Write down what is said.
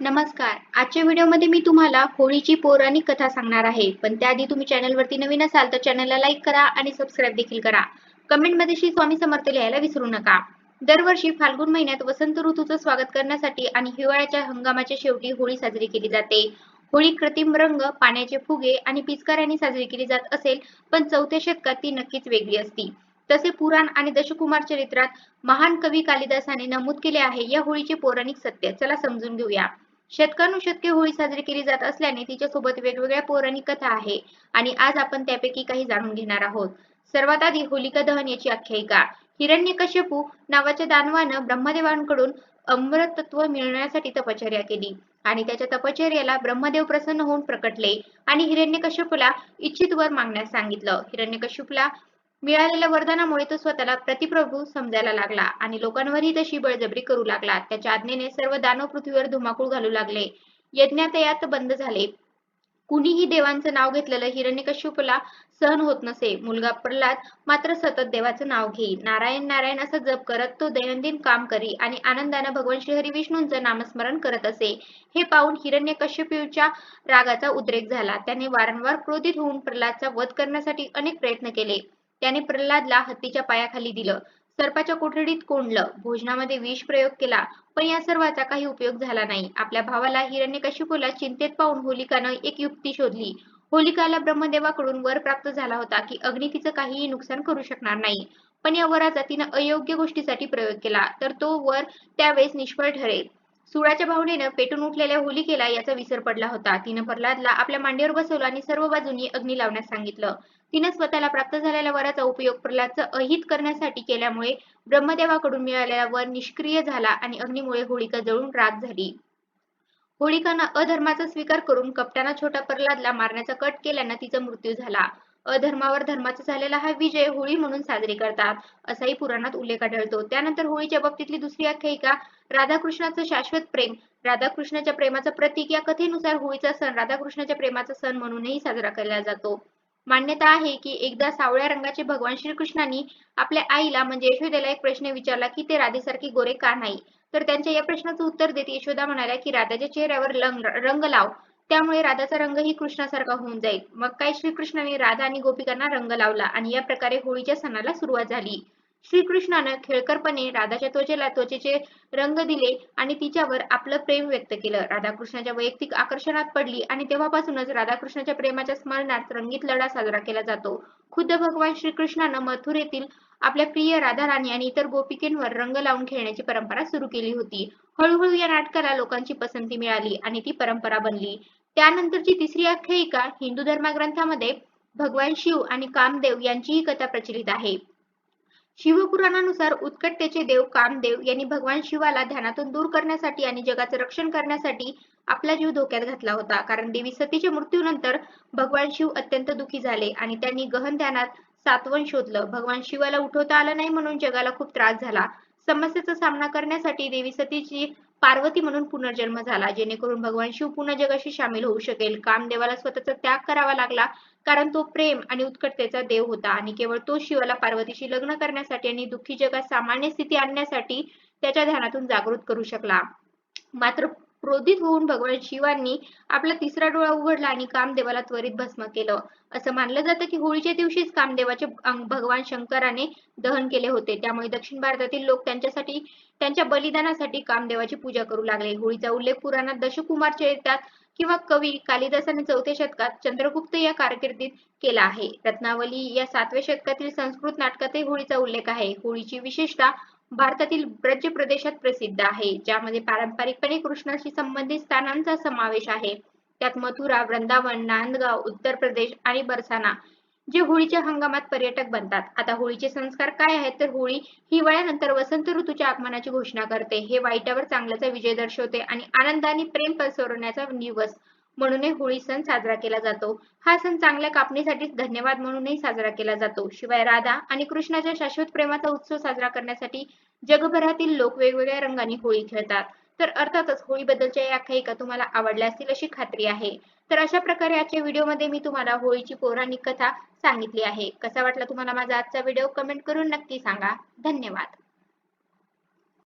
नमस्कार. आजच्या व्हिडिओमध्ये मी तुम्हाला होळीची पौराणिक कथा सांगणार आहे. पण त्याआधी तुम्ही चॅनलवरती नवीन असाल तर चॅनलला लाईक करा आणि सबस्क्राईब देखील करा. कमेंटमध्ये श्री स्वामी समर्थ लिहायला विसरू नका. दरवर्षी फाल्गुन महिन्यात वसंत ऋतूचं स्वागत करण्यासाठी आणि हिवाळ्याच्या हंगामाच्या शेवटी होळी साजरी केली जाते. होळी कृत्रिम रंग पाण्याचे फुगे आणि पिचकाऱ्यांनी साजरी केली जात असेल पण चौथ्या शतकात ती नक्कीच वेगळी असती. तसे पुराण आणि दशकुमार चरित्रात महान कवी कालिदासाने नमूद केले आहे या होळीचे पौराणिक सत्य. चला समजून घेऊया. शतकानुशतके होळी साजरी केली जात असल्याने तिच्यासोबत वेगवेगळ्या पौराणिक कथा आहे आणि आज आपण त्यापैकी काही जाणून घेणार आहोत. सर्वात आधी होलिका दहन याची आख्यायिका. हिरण्यकश्यपू नावाच्या दानवानं ब्रह्मदेवांकडून अमृतत्व मिळवण्यासाठी तपश्चर्या केली आणि त्याच्या तपश्चर्याला ब्रह्मदेव प्रसन्न होऊन प्रकटले आणि हिरण्यकश्यपूला इच्छित वर मागण्यास सांगितलं. हिरण्यकश्यपूला मिळालेल्या वरदानामुळे तो स्वतःला प्रतिप्रभू समजायला लागला आणि लोकांवरही तशी बळजबरी करू लागला. त्याच्या आज्ञेने सर्व दानव पृथ्वीवर धुमाकूळ घालू लागले. यज्ञातयात बंद झाले. कुणीही देवांचं नाव घेतलेलं हिरण्यकश्यपूला सहन होत नसे. मुलगा प्रल्हाद मात्र सतत देवाचं नाव घेई नारायण नारायण असं जप करत तो दैनंदिन काम करी आणि आनंदानं भगवान श्री विष्णूंचं नामस्मरण करत असे. हे पाहून हिरण्यकश्यपूच्या रागाचा उद्रेक झाला. त्याने वारंवार क्रोधित होऊन प्रल्हादचा वध करण्यासाठी अनेक प्रयत्न केले. त्याने प्रल्हादला हत्तीच्या पायाखाली दिलं. सर्पाच्या कोठडीत कोंडलं. भोजनामध्ये विष प्रयोग केला पण या सर्वाचा काही उपयोग झाला नाही. आपल्या भावाला हिरण्यकशिपूला चिंतेत पाहून होलिकानं एक युक्ती शोधली. होलिकाला ब्रह्मदेवाकडून वर प्राप्त झाला होता की अग्नी तिचं काहीही नुकसान करू शकणार नाही. पण या वराचा तिनं अयोग्य गोष्टीसाठी प्रयोग केला तर तो वर त्यावेळेस निष्फळ ठरेल. सुळाच्या भावनेनं पेटून उठलेल्या होलिकेला याचा विसर पडला होता. तिनं प्रल्हादला आपल्या मांडीवर बसवलं आणि सर्व बाजूंनी अग्नी लावण्यास सांगितलं. तिनं स्वतःला प्राप्त झालेल्या वराचा उपयोग प्रल्हादचं अहित करण्यासाठी केल्यामुळे ब्रह्मदेवाकडून मिळालेला वर निष्क्रिय झाला आणि अग्नीमुळे होळिका जळून राग झाली. होळिकानं अधर्माचा स्वीकार करून कपटाना छोटा प्रल्हादला मारण्याचा कट केल्यानं तिचा मृत्यू झाला. अधर्मावर धर्माचा झालेला हा विजय होळी म्हणून साजरी करतात. असाही पुराणात उल्लेख आढळतो. त्यानंतर होळीच्या बाबतीतली दुसरी आख्यायिका राधाकृष्णाचं शाश्वत प्रेम. राधाकृष्णाच्या प्रेमाचं प्रतीक या कथेनुसार होळीचा सण राधाकृष्णाच्या प्रेमाचा सण म्हणूनही साजरा केला जातो. मान्यता आहे की एकदा सावळ्या रंगाचे भगवान श्रीकृष्णांनी आपल्या आईला म्हणजे यशोदेला एक प्रश्न विचारला की ते राधेसारखे गोरे का नाही? तर त्यांच्या या प्रश्नाचं उत्तर देत यशोदा म्हणाल्या की राधाच्या चेहऱ्यावर रंग लाव. त्यामुळे राधाचा रंगही कृष्णासारखा होऊन जाईल. मग काय श्रीकृष्णाने राधा आणि गोपिकांना रंग लावला आणि या प्रकारे होळीच्या सणाला सुरुवात झाली. श्रीकृष्णानं खेळकरपणे राधाच्या त्वचेला त्वचेचे रंग दिले आणि तिच्यावर आपलं प्रेम व्यक्त केलं. राधाकृष्णाच्या वैयक्तिक आकर्षणात पडली आणि तेव्हापासूनच राधाकृष्णाच्या प्रेमाच्या स्मरणात रंगीत लढा साजरा केला जातो. खुद्द भगवान श्रीकृष्णानं मथुरेतील आपल्या प्रिय राधा राणी आणि इतर गोपिकेंवर रंग लावून खेळण्याची परंपरा सुरू केली होती. हळूहळू या नाटकाला लोकांची पसंती मिळाली आणि ती परंपरा बनली. त्यानंतरची तिसरी आख्यायिका हिंदू धर्मग्रंथामध्ये भगवान शिव आणि कामदेव यांचीही कथा प्रचलित आहे. शिवपुराणानुसार उत्कटतेचे देव कामदेव यांनी भगवान शिवाला ध्यानातून दूर करण्यासाठी आणि जगाचं रक्षण करण्यासाठी आपला जीव धोक्यात घातला होता. कारण देवी सतीच्या मृत्यूनंतर भगवान शिव अत्यंत दुखी झाले आणि त्यांनी गहन ध्यानात सातवन शोधलं. भगवान शिवाला उठवता आलं नाही म्हणून जगाला खूप त्रास झाला. समस्येचा सामना करण्यासाठी देवी सतीची पार्वती म्हणून पुनर्जन्म झाला. जेणेकरून भगवान शिव पुन्हा जगाशी सामील होऊ शकेल. कामदेवाला स्वतःचा त्याग करावा लागला. कारण तो प्रेम आणि उत्कटतेचा देव होता आणि केवळ तो शिवाला पार्वतीशी लग्न करण्यासाठी आणि दुःखी जगात सामान्य स्थिती आणण्यासाठी त्याच्या ध्यानातून जागृत करू शकला. मात्र क्रोधित होऊन भगवान शिवांनी आपला तिसरा डोळा उघडला आणि कामदेवाला त्वरित भस्म केलं. असं मानलं जातं की होळीच्या दिवशीच कामदेवाचे भगवान शंकराने दहन केले होते. त्यामुळे दक्षिण भारतातील लोक त्यांच्यासाठी त्यांच्या बलिदानासाठी कामदेवाची पूजा करू लागले. होळीचा उल्लेख पुराणात दशकुमार चरित्रात किंवा कवी कालिदासाने चौथ्या शतकात चंद्रगुप्त या कारकिर्दीत केला आहे. रत्नावली या सातव्या शतकातील संस्कृत नाटकातही होळीचा उल्लेख आहे. होळीची विशेषता भारतातील ब्रज प्रदेशात प्रसिद्ध आहे ज्यामध्ये पारंपरिकपणे कृष्णाशी संबंधित स्थानांचा समावेश आहे. त्यात मथुरा वृंदावन नांदगाव उत्तर प्रदेश आणि बरसाना जे होळीच्या हंगामात पर्यटक बनतात. आता होळीचे संस्कार काय आहेत? तर होळी हिवाळ्यानंतर वसंत ऋतूच्या आगमनाची घोषणा करते. हे वाईटावर चांगल्याचा विजय दर्शवते आणि आनंदाने प्रेम पसरवण्याचा दिवस म्हणूनही होळी सण साजरा केला जातो. हा सण चांगल्या कापणीसाठी धन्यवाद म्हणूनही साजरा केला जातो. शिवाय राधा आणि कृष्णाच्या शाश्वत प्रेमाचा उत्सव साजरा करण्यासाठी जगभरातील लोक वेगवेगळ्या रंगांनी होळी खेळतात. तर अर्थातच होळीबद्दलच्या या आख्यायिका तुम्हाला आवडल्या असतील अशी खात्री आहे. तर अशा प्रकारे आजच्या व्हिडिओमध्ये मी तुम्हाला होळीची पौराणिक कथा सांगितली आहे. कसा वाटला तुम्हाला माझा आजचा व्हिडिओ? कमेंट करून नक्की सांगा. धन्यवाद.